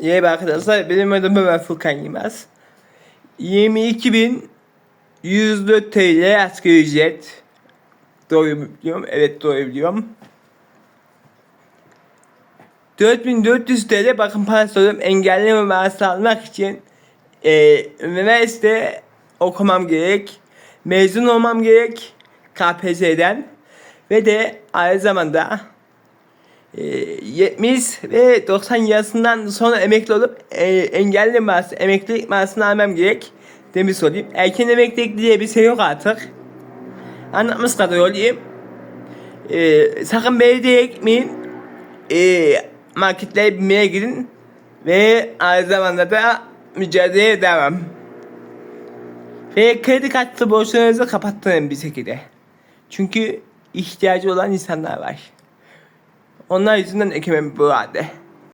İyi arkadaşlar benim adım Ömer Furkan Yılmaz. 22.104 TL asgari ücret. Doğru biliyorum? Evet doğru biliyorum. 4400 TL bakın parası alıyorum engelleme maaşı almak için e, üniversite okumam gerek. Mezun olmam gerek KPSS'den ve de aynı zamanda 70 ve 90 yaşından sonra emekli olup e, engelli maaşı, emeklilik maaşını almam gerek demiş olayım. Erken emeklilik diye bir şey yok artık. Anlatmış kadar olayım. E, sakın belediyeye gitmeyin. E, marketlere binmeye gidin. Ve aynı zamanda da mücadele devam. Ve kredi kartı borçlarınızı kapattırın bir şekilde. Çünkü ihtiyacı olan insanlar var. Onlar yüzünden ekmeğimi bıraktı.